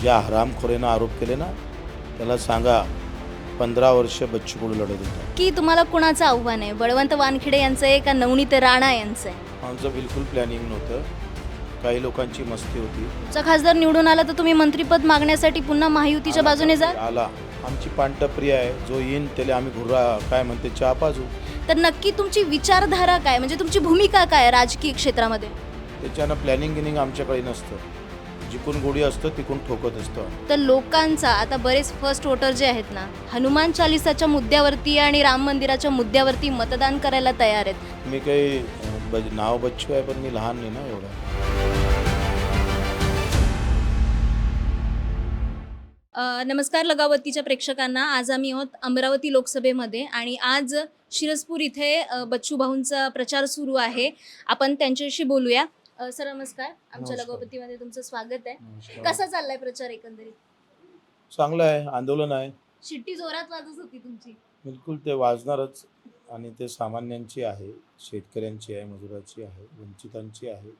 ज्या हरामखोरेनं आरोप केले ना त्याला सांगा पंधरा वर्ष बच्चू कडू लढत होता. की तुम्हाला कुणाचं आव्हान आहे? बळवंत वानखेडे यांचं आहे का नवनीत राणा यांचं आहे? आमचं बिलकुल प्लॅनिंग नव्हतं. काही लोकांची मस्ती होती. तुमचा खासदार निवडून आला तर तुम्ही मंत्रीपद मागण्यासाठी पुन्हा महायुतीच्या बाजूने जा? आला. आमची पांटप्रिय आहे. जो येईन त्याला आम्ही घुर्रा काय म्हणते चहा पाजू. तर नक्की तुमची विचारधारा काय? म्हणजे तुमची भूमिका काय राजकीय क्षेत्रामध्ये? त्याच्यानं प्लॅनिंग गिनिंग आमच्याकडे नसतं. जिकून गोडी असतं तिकून ठोकत असतं. तर लोकांचा आता बरेच फर्स्ट वोटर जे आहेत ना हनुमान चालिसाच्या मुद्द्यावरती आणि राम मंदिराच्या मुद्द्यावरती मतदान करायला तयार आहेत. मी काही बज- नाव बच्चू आहे पण मी लहान नाही ना एवढा. अ, नमस्कार लगावतीच्या प्रेक्षकांना. आज आम्ही आहोत अमरावती लोकसभेमध्ये आणि आज शिरसपूर इथे अ, बच्चू भाऊंचा प्रचार सुरू आहे. आपण त्यांच्याशी बोलूया. अ, सर नमस्कार. आमच्या नमस्कार. तुमचं स्वागत आहे. कसा चाललाय प्रचार एकंदरीत? चांगलं आहे. आंदोलन आहे. शिट्टी जोरात वाजत होती तुमची. बिलकुल ते वाजणारच आणि ते सामान्यांची आहे. शेतकऱ्यांची आहे मजुराची आहे वंचितांची आहे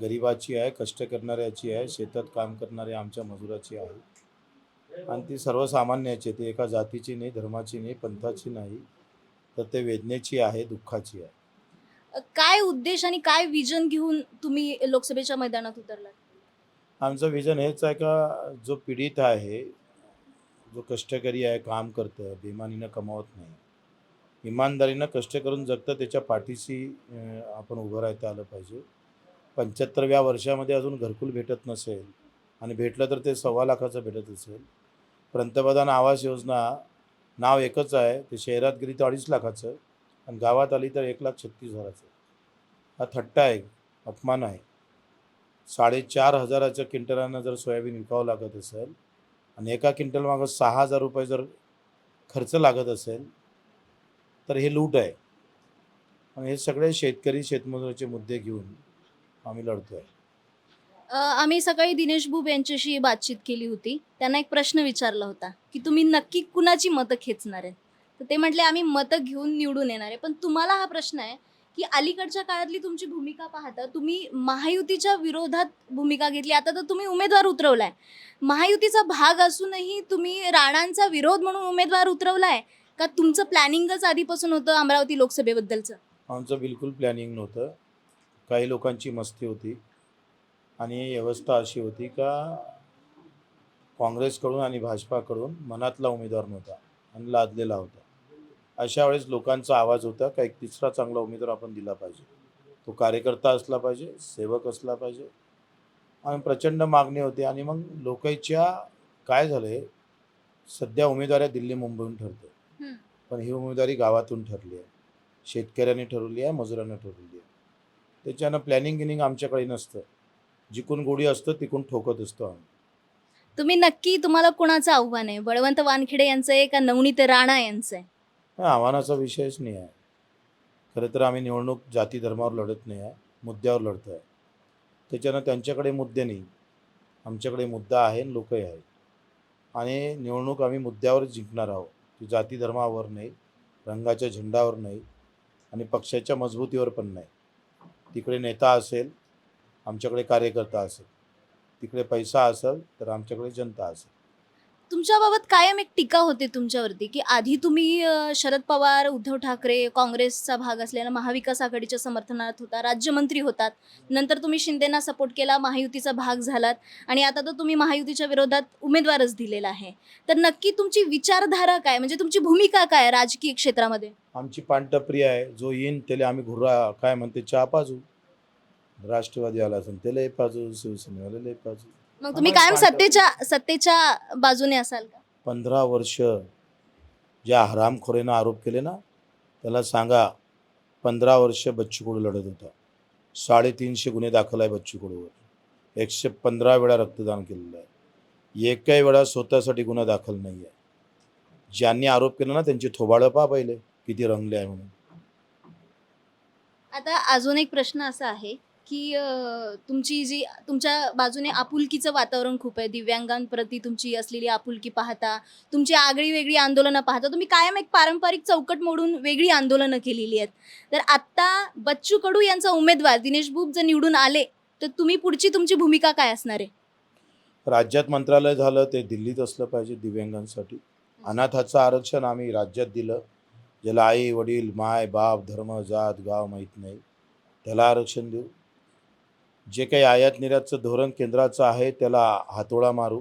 गरिबाची आहे कष्ट करणाऱ्याची आहे शेतात काम करणाऱ्या आमच्या मजुराची आहे. आणि ती सर्वसामान्याची आहे. ती एका जातीची नाही धर्माची नाही पंथाची नाही. तर ते वेदनेची आहे दुःखाची आहे. काय उद्देश आणि काय विजन घेऊन तुम्ही लोकसभेच्या मैदानात उतरला आमचं विजन हेच आहे का जो पीडित आहे जो कष्टकरी आहे काम करतं बेमानीनं कमावत नाही. इमानदारीनं कष्ट करून जगतं त्याच्या पाठीशी आपण उभं राहता आलं पाहिजे. पंच्याहत्तरव्या वर्षामध्ये अजून घरकुल भेटत नसेल आणि भेटलं तर ते सव्वा लाखाचं भेटत असेल. पंतप्रधान आवास योजना नाव एकच आहे ते शहरात गेली तर अडीच लाखाचं. आणि गावात आली तर एक लाख छत्तीस हजाराचं. हा थट्टा आहे अपमान आहे. साडेचार हजाराच्या किंटलांना जर सोयाबीन विकावं लागत असेल आणि एका क्विंटल मागं सहा हजार रुपये जर खर्च लागत असेल तर हे लूट आहे. आणि हे सगळे शेतकरी शेतमजुराचे मुद्दे घेऊन आम्ही लढतो आहे आम्ही सकाळी दिनेश बुब यांच्याशी बातचीत केली होती. त्यांना एक प्रश्न विचारला होता की तुम्ही नक्की कुणाची मतं खेचणार आहे तर ते म्हटले आम्ही मतं घेऊन निवडून येणार आहे. पण तुम्हाला हा प्रश्न आहे की अलीकडच्या काळातली तुमची भूमिका पाहता तुम्ही महायुतीच्या विरोधात भूमिका घेतली. आता तर तुम्ही उमेदवार उतरवलाय. महायुतीचा भाग असूनही तुम्ही राणांचा विरोध म्हणून उमेदवार उतरवलाय. का तुमचं प्लॅनिंगच आधीपासून होतं अमरावती लोकसभेबद्दलचं? आमचं बिलकुल प्लॅनिंग नव्हतं. काही लोकांची मस्ती होती आणि व्यवस्था अशी होती का काँग्रेसकडून आणि भाजपाकडून मनातला उमेदवार नव्हता आणि लादलेला होता. अशा वेळेस लोकांचा आवाज होता का एक तिसरा चांगला उमेदवार आपण दिला पाहिजे. तो कार्यकर्ता असला पाहिजे सेवक असला पाहिजे. आणि प्रचंड मागणी होती आणि मग लोकांच्या काय झालं सध्या उमेदवाऱ्या दिल्ली मुंबईहून ठरते. पण ही उमेदवारी गावातून ठरली आहे. शेतकऱ्यांनी ठरवली आहे मजुरांनी ठरवली आहे. त्याच्यानं प्लॅनिंग गिनिंग आमच्याकडे नसतं. जिकून गोडी असतं तिकून ठोकत असतो आम्ही. तुम्ही नक्की तुम्हाला कुणाचं आव्हान आहे? बळवंत वानखेडे यांचं आहे का नवनीत राणा यांचं आहे? नाही आव्हानाचा विषयच नाही आहे. खरं तर आम्ही निवडणूक जाती धर्मावर लढत नाही आहे मुद्द्यावर लढतो आहे. त्याच्यानं त्यांच्याकडे मुद्दे नाही. आमच्याकडे मुद्दा आहे आणि लोकही आहेत. आणि निवडणूक आम्ही मुद्द्यावर जिंकणार आहोत. ती जाती धर्मावर नाही रंगाच्या झेंडावर नाही आणि पक्षाच्या मजबूतीवर पण नाही. तिकडे नेता असेल आमच्याकडे कार्यकर्ता असेल. तिकडे पैसा असेल तर आमच्याकडे जनता असेल. तुमच्याबाबत कायम एक टीका होते तुमच्यावरती की आधी तुम्ही अ, शरद पवार उद्धव ठाकरे काँग्रेसचा भाग असलेला महाविकास आघाडीच्या समर्थनात होता राज्यमंत्री होतात नंतर तुम्ही शिंदेना सपोर्ट केला महायुतीचा भाग झालात आणि आता तर तुम्ही महायुतीच्या विरोधात उमेदवारच दिलेला आहे. तर नक्की तुमची विचारधारा काय म्हणजे तुमची भूमिका काय राजकीय क्षेत्रामध्ये? आमची पांटप्रिय आहे जो येईन त्याला आम्ही घुर्रा काय म्हणते चहा पाजू. राष्ट्रवादी आला असेल त्याला पाजू शिवसेनेवाल्याला लय पाजू. मग तुम्ही कायम सत्तेच्या सत्तेच्या बाजूने असाल का? पंधरा वर्ष ज्या हरामखोरेनं आरोप केले ना त्याला सांगा पंधरा वर्ष बच्चू कडू लढत होता. साडेतीनशे गुन्हे दाखल आहे बच्चू कडूवर एकशे पंधरा वेळा रक्तदान केलेलं आहे. एकही वेळा स्वतःसाठी गुन्हा दाखल नाही आहे. ज्यांनी आरोप केला ना त्यांची थोबाडं पहा पहिले किती रंगले आहे म्हणून. आता अजून एक प्रश्न असा आहे की तुमची जी तुमच्या बाजूने आपुलकीचं वातावरण खूप आहे. दिव्यांगांप्रती तुमची असलेली आपुलकी पाहता तुमची आगळी वेगळी आंदोलनं पाहता. तुम्ही कायम एक पारंपरिक चौकट मोडून वेगळी आंदोलनं केलेली आहेत. तर आत्ता बच्चू कडू यांचा उमेदवार दिनेश बुब जर निवडून आले तर तुम्ही पुढची तुमची भूमिका काय असणार आहे? राज्यात मंत्रालय झालं ते दिल्लीत असलं पाहिजे दिव्यांगांसाठी. अनाथाचं आरक्षण आम्ही राज्यात दिलं. ज्याला आई वडील माय बाप धर्म जात गाव माहीत नाही त्याला आरक्षण देऊ. जे काही आयात निर्यातचं धोरण केंद्राचं आहे त्याला हातोडा मारू.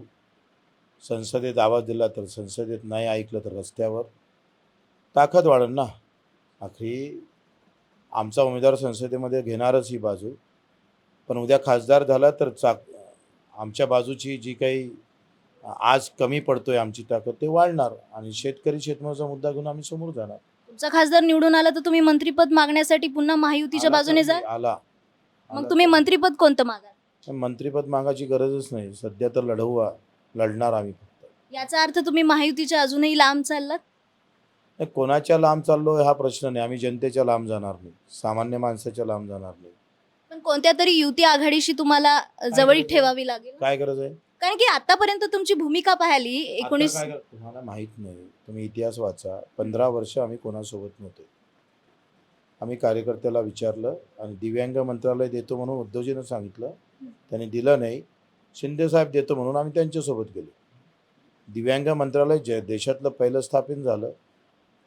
संसदेत आवाज दिला तर संसदेत नाही ऐकलं तर रस्त्यावर. ताकद वाढेल ना. आखरी आमचा उमेदवार संसदेमध्ये घेणारच ही बाजू. पण उद्या खासदार झाला तर चाक आमच्या बाजूची जी काही आज कमी पडतोय आमची ताकद ते वाढणार. आणि शेतकरी शेतमालाचा मुद्दा घेऊन आम्ही समोर जाणार. तुमचा खासदार निवडून आला तर तुम्ही मंत्रीपद मागण्यासाठी पुन्हा महायुतीच्या बाजूने जा. आला. मग तुम्ही तर- मंत्रीपद कोणतं मागाल? मंत्रीपद मागायची गरजच नाही. सध्या तर लढवू लढणार आम्ही फक्त. याचा अर्थ तुम्ही महायुतीच्या अजूनही लांब चाललात? नाही, कोणाच्या लांब चाललो हा प्रश्न नाही. आम्ही जनतेच्या लांब जाणार नाही. सामान्य माणसाच्या लांब जाणार नाही. पण कोणत्या तरी युती आघाडीशी तुम्हाला जवळीक गरज आहे? ठेवावी लागेल? काय गरज आहे? कारण की आतापर्यंत तुमची भूमिका पाहिली एकोणीस आता काय कर- तुम्हाला माहीत नाही. तुम्ही इतिहास वाचा. पंधरा वर्ष आम्ही कोणासोबत नव्हते. आम्ही कार्यकर्त्याला विचारलं आणि दिव्यांग मंत्रालय देतो म्हणून उद्धवजीनं सांगितलं. त्यांनी दिलं नाही. शिंदेसाहेब देतो म्हणून आम्ही त्यांच्यासोबत गेलो. दिव्यांग मंत्रालय जे देशातलं पहिलं स्थापन झालं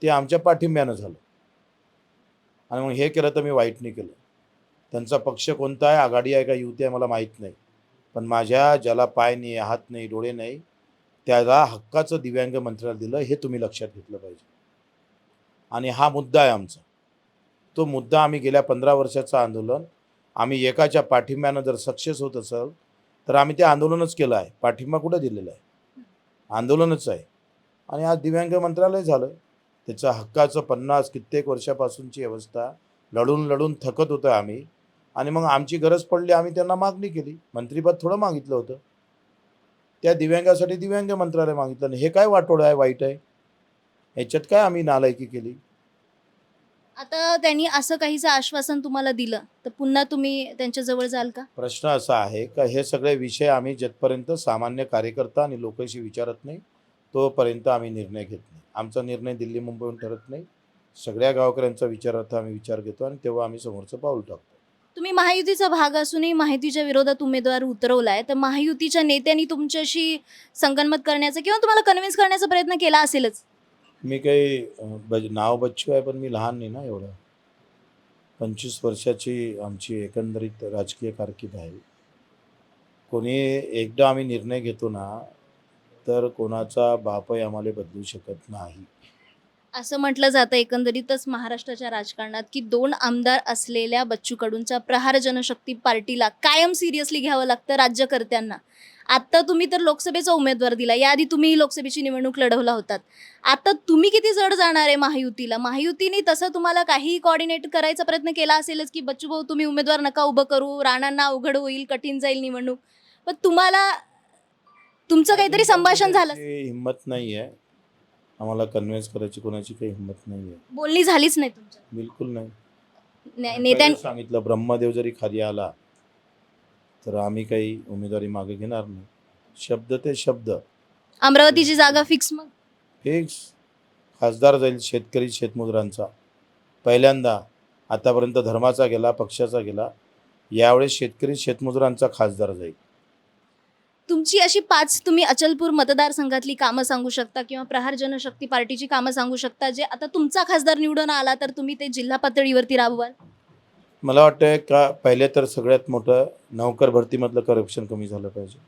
ते आमच्या पाठिंब्यानं झालं. आणि मग हे केलं तर मी वाईट नाही केलं. त्यांचा पक्ष कोणता आहे आघाडी आहे का युती आहे मला माहीत नाही. पण माझ्या ज्याला पाय नाही हात नाही डोळे नाही त्याला हक्काचं दिव्यांग मंत्रालय दिलं हे तुम्ही लक्षात घेतलं पाहिजे. आणि हा मुद्दा आहे आमचा. तो मुद्दा आम्ही गेल्या पंधरा वर्षाचं आंदोलन आम्ही एकाच्या पाठिंब्यानं जर सक्सेस होत असेल तर आम्ही ते आंदोलनच केलं आहे. पाठिंबा कुठं दिलेला आहे? आंदोलनच आहे. आणि आज दिव्यांग मंत्रालय झालं. त्याचं हक्काचं पन्नास कित्येक वर्षापासूनची व्यवस्था लढून लढून थकत होतं आम्ही. आणि मग आमची गरज पडली आम्ही त्यांना मागणी केली. मंत्रीपद थोडं मागितलं होतं. त्या दिव्यांगासाठी दिव्यांग मंत्रालय मागितलं. आणि हे काय वाटोळं आहे वाईट आहे? याच्यात काय आम्ही नालायकी केली? आता त्यांनी असं काहीच आश्वासन तुम्हाला दिलं तर पुन्हा तुम्ही त्यांच्या जवळ जाल का? प्रश्न असा आहे का हे सगळे विषय आम्ही जिथपर्यंत सामान्य कार्यकर्ता आणि लोकांशी विचारत नाही तोपर्यंत आम्ही निर्णय घेत नाही. आमचा निर्णय दिल्ली मुंबईहून ठरत नाही. सगळ्या गावकऱ्यांचा विचारार्थ आम्ही विचार घेतो आणि तेव्हा आम्ही समोरचं पाऊल टाकतो. तुम्ही महायुतीचा भाग असूनही महायुतीच्या विरोधात उमेदवार उतरवलाय तर महायुतीच्या नेत्यांनी तुमच्याशी संगनमत करण्याचा किंवा तुम्हाला कन्व्हिन्स करण्याचा प्रयत्न केला असेलच? मी काही अं, बज नाव बच्चू आहे पण मी लहान नाही ना एवढं. पंचवीस वर्षाची आमची एकंदरीत राजकीय कारकीर्द आहे. कोणी एकदा आम्ही निर्णय घेतो ना तर कोणाचा बापही आम्हाला बदलू शकत नाही. असं म्हटलं जातं एकंदरीतच महाराष्ट्राच्या राजकारणात की दोन आमदार असलेल्या बच्चू प्रहार जनशक्ती पार्टीला कायम सिरियसली घ्यावं लागतं राज्यकर्त्यांना. आता तुम्ही तर लोकसभेचा उमेदवार दिला. याआधी तुम्ही लोकसभेची निवडणूक लढवला होतात. आता तुम्ही किती जड जाणार आहे महायुतीला? महायुतीने तसं तुम्हाला काही कॉर्डिनेट करायचा प्रयत्न केला असेलच की बच्चू भाऊ तुम्ही उमेदवार नका उभं करू. राणांना अवघड होईल कठीण जाईल निवडणूक. पण तुम्हाला तुमचं काहीतरी संभाषण झालं. हिंमत नाही आहे आम्हाला कन्व्हिन्स करायची कोणाची काही हिंमत नाही आहे बोलणी झालीच नाही तुमच्या. बिलकुल नाही. ने- नेत्यां पहिलेच सांगितलं ब्रह्मदेव जरी खाली आला तर आम्ही काही उमेदवारी मागे घेणार नाही. शब्द ते शब्द. अमरावतीची जागा फिक्स मग? फिक्स खासदार जाईल शेतकरी शेतमजुरांचा. पहिल्यांदा आतापर्यंत धर्माचा गेला पक्षाचा गेला यावेळेस शेतकरी शेतमजुरांचा खासदार जाईल. तुमची अशी पाच तुम्ही अचलपूर मतदारसंघातली कामं सांगू शकता किंवा प्रहार जनशक्ती पार्टीची कामं सांगू शकता जे आता तुमचा खासदार निवडून आला तर तुम्ही ते जिल्हा पातळीवरती राबवाल? मला वाटतं का पहिले तर सगळ्यात मोठं नोकर भरतीमधलं करप्शन कमी झालं पाहिजे.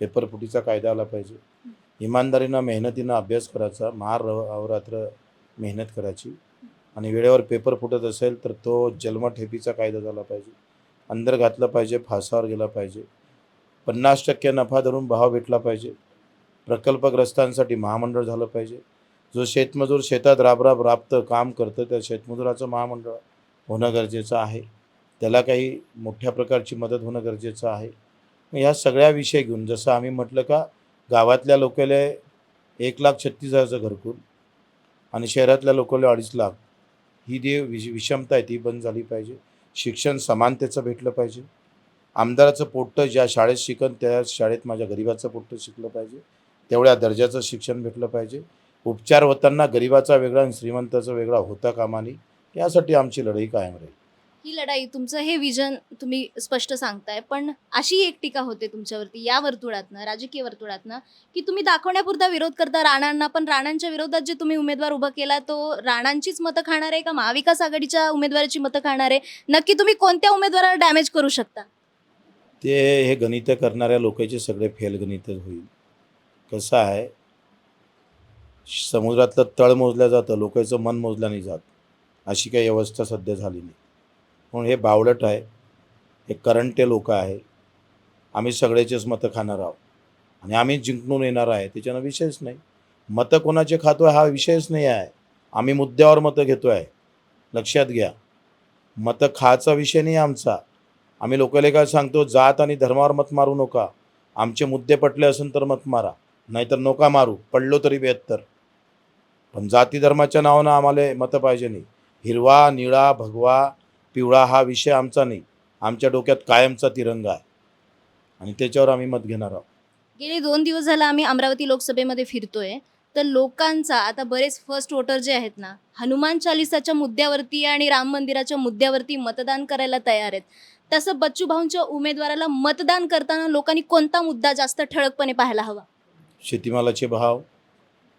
पेपरफुटीचा कायदा आला पाहिजे. इमानदारीनं मेहनतीनं अभ्यास करायचा महार अवरात्र मेहनत करायची. आणि वेळेवर पेपर फुटत असेल तर तो जन्मठेपीचा कायदा झाला पाहिजे. अंदर घातलं पाहिजे फासावर गेला पाहिजे. पन्नास टक्के नफा धरून भाव भेटला पाहिजे. प्रकल्पग्रस्तांसाठी महामंडळ झालं पाहिजे. जो शेतमजूर शेतात राबराब राबतं काम करतं त्या शेतमजुराचं महामंडळ होणं गरजेचं आहे. त्याला काही मोठ्या प्रकारची मदत होणं गरजेचं आहे. ह्या सगळ्या विषय घेऊन जसं आम्ही म्हटलं का गावातल्या लोकले एक लाख छत्तीस हजारचं घरकुल आणि शहरातल्या लोकांना अडीच लाख ही जी विष विषमता आहे ती बंद झाली पाहिजे. शिक्षण समानतेचं भेटलं पाहिजे. आमदाराचं पोट्ट ज्या शाळेत शिकन त्या शाळेत माझ्या गरिबाचं पोट्ट शिकलं पाहिजे. तेवढ्या दर्जाचं शिक्षण भेटलं पाहिजे. उपचार होताना गरिबाचा वेगळा आणि श्रीमंताचा वेगळा होता कामाने यासाठी आमची लढाई कायम राहील. ही लढाई तुमचं हे विजन तुम्ही स्पष्ट सांगताय पण अशी एक टीका होते तुमच्यावरती या वर्तुळातनं राजकीय वर्तुळातनं की तुम्ही दाखवण्यापुरता विरोध करता राणांना पण राणांच्या विरोधात जे तुम्ही उमेदवार उभा केला तो राणांचीच मतं खाणार आहे का? महाविकास आघाडीच्या उमेदवाराची मतं खाणार आहे? नक्की तुम्ही कोणत्या उमेदवाराला डॅमेज करू शकता? ते हे गणितं करणाऱ्या लोकांचे सगळे फेलगणित होईल. कसं आहे? समुद्रातलं तळ मोजलं जातं लोकांचं मन मोजलं नाही जात. अशी काही व्यवस्था सध्या झाली नाही. म्हणून हे बावलट आहे. हे करंटे लोक आहे. आम्ही सगळ्याचेच मतं खाणार आहोत. आणि आम्ही जिंकून येणार आहे त्याच्यानं विषयच नाही. मतं कोणाचे खातो हा विषयच नाही आहे. आम्ही मुद्द्यावर मतं घेतो आहे लक्षात घ्या. मतं खायचा विषय नाही आमचा. आम्ही लोकांना काय सांगतो? जात आणि धर्मावर मत मारू नका. आमचे मुद्दे पटले असेल तर मत मारा. नाहीतर नका मारू. पडलो तरी बेहत्तर. पण जाती धर्माच्या नावानं आम्हाला मतं पाहिजे नाही. हिरवा निळा भगवा पिवळा हा विषय आमचा नाही. आमच्या डोक्यात कायमचा तिरंगा आहे. आणि त्याच्यावर आम्ही मत घेणार आहोत. गेले दोन दिवस झाला आम्ही अमरावती लोकसभेमध्ये फिरतोय. तर लोकांचा आता बरेच फर्स्ट वोटर जे आहेत ना हनुमान चालिसाच्या मुद्द्यावरती आणि राम मंदिराच्या मुद्द्यावरती मतदान करायला तयार आहेत. तसं बच्चू भाऊंच्या उमेदवाराला मतदान करताना लोकांनी कोणता मुद्दा जास्त ठळकपणे पाहायला हवा? शेतीमालाचे भाव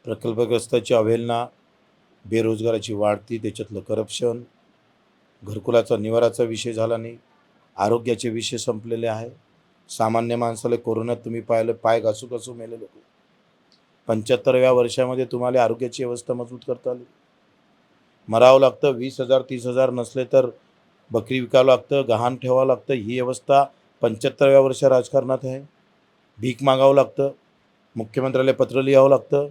प्रकल्पग्रस्ताची अवहेलना बेरोजगाराची वाढती त्याच्यातलं करप्शन घरकुलाचा निवाराचा विषय झाला नाही आरोग्याचे विषय संपलेले आहे. सामान्य माणसाला कोरोनात तुम्ही पाहिलं पाय घासू घासू मेले लोक. पंच्याहत्तरव्या वर्षामध्ये तुम्हाला आरोग्याची व्यवस्था मजबूत करता आली. मरावं लागतं वीस हजार तीस हजार नसले तर बकरी विकावं लागतं गहाण ठेवावं लागतं ही व्यवस्था पंच्याहत्तरव्या वर्ष राजकारणात आहे. भीक मागावं लागतं मुख्यमंत्र्याला पत्र लिहावं लागतं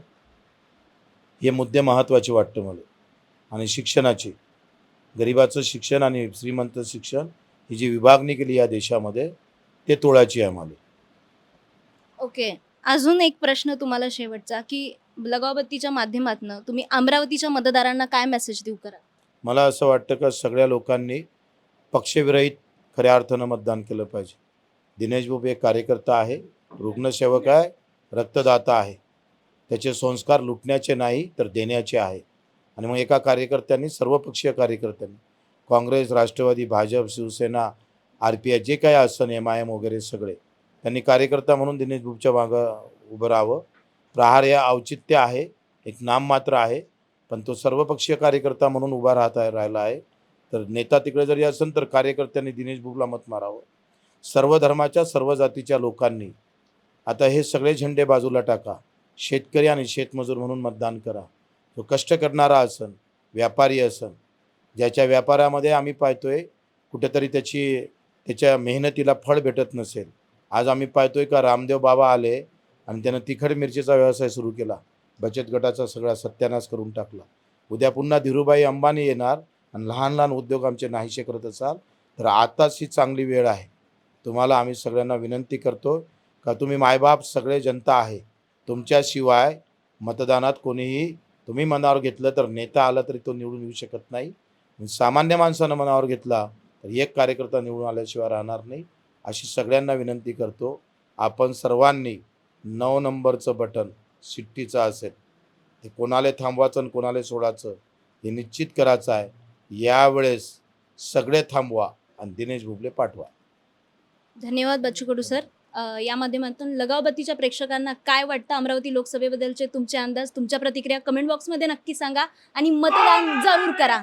हे मुद्दे महत्त्वाचे वाटतं मला. आणि शिक्षणाचे. गरिबाचं शिक्षण आणि श्रीमंत शिक्षण ही जी विभागणी केली या देशामध्ये ते तोळाची आहे मला. ओके. अजून एक प्रश्न तुम्हाला शेवटचा की लगावबत्तीच्या माध्यमातून तुम्ही अमरावतीच्या मतदारांना काय मेसेज देऊ करा मला असं वाटतं का सगळ्या लोकांनी पक्षविरहित खऱ्या अर्थानं मतदान केलं पाहिजे. दिनेश बाबू एक कार्यकर्ता आहे रुग्णसेवक आहे रक्तदाता आहे. त्याचे संस्कार लुटण्याचे नाही तर देण्याचे आहे. आणि मग एका कार्यकर्त्यांनी सर्वपक्षीय कार्यकर्त्यांनी Congress Rashtrawadi Bhajap Shivsena R P I जे काय असं एम आय एम वगैरे सगळे त्यांनी कार्यकर्ता म्हणून दिनेश बुबच्या मागं उभं राहावं. प्रहार हे औचित्य आहे एक नाम मात्र आहे पण तो सर्वपक्षीय कार्यकर्ता म्हणून उभा राहत आहे राहिला आहे. तर नेता तिकडे जरी असेल तर कार्यकर्त्यांनी दिनेश बुबला मत मारावं. सर्व धर्माच्या सर्व जातीच्या लोकांनी आता हे सगळे झेंडे बाजूला टाका. शेतकरी आणि शेतमजूर म्हणून मतदान करा. तो कष्ट करणारा असन व्यापारी असन ज्याच्या व्यापारामध्ये आम्ही पाहतोय कुठेतरी त्याची त्याच्या मेहनतीला फळ भेटत नसेल. आज आम्ही पाहतोय का रामदेव बाबा आले आणि त्यानं तिखट मिरचीचा व्यवसाय सुरू केला. बचत गटाचा सगळा सत्यानाश करून टाकला. उद्या पुन्हा धीरूभाई अंबानी येणार आणि लहान लहान उद्योग आमचे नाहीसे करत असाल तर आताच ही चांगली वेळ आहे. तुम्हाला आम्ही सगळ्यांना विनंती करतो का तुम्ही मायबाप सगळे जनता आहे. तुमच्याशिवाय मतदानात कोणीही तुम्ही मनावर घेतलं तर नेता आला तरी तो निवडून येऊ शकत नाही. सामान्य माणसानं मनावर घेतला तर एक कार्यकर्ता निवडून आल्याशिवाय राहणार नाही. अशी सगळ्यांना विनंती करतो. आपण सर्वांनी नऊ नंबरचं बटन शिट्टीचं असेल. ते कोणाला थांबवायचं आणि कोणाला सोडायचं हे निश्चित करायचं आहे. यावेळेस सगळे थांबवा आणि दिनेश भुबले पाठवा. धन्यवाद बच्चू कडू सर. या माध्यमातून लगावबत्तीच्या प्रेक्षकांना काय वाटतं? अमरावती लोकसभेबद्दलचे तुमचे अंदाज तुमच्या प्रतिक्रिया कमेंट बॉक्समध्ये नक्की सांगा आणि मतदान जरूर करा.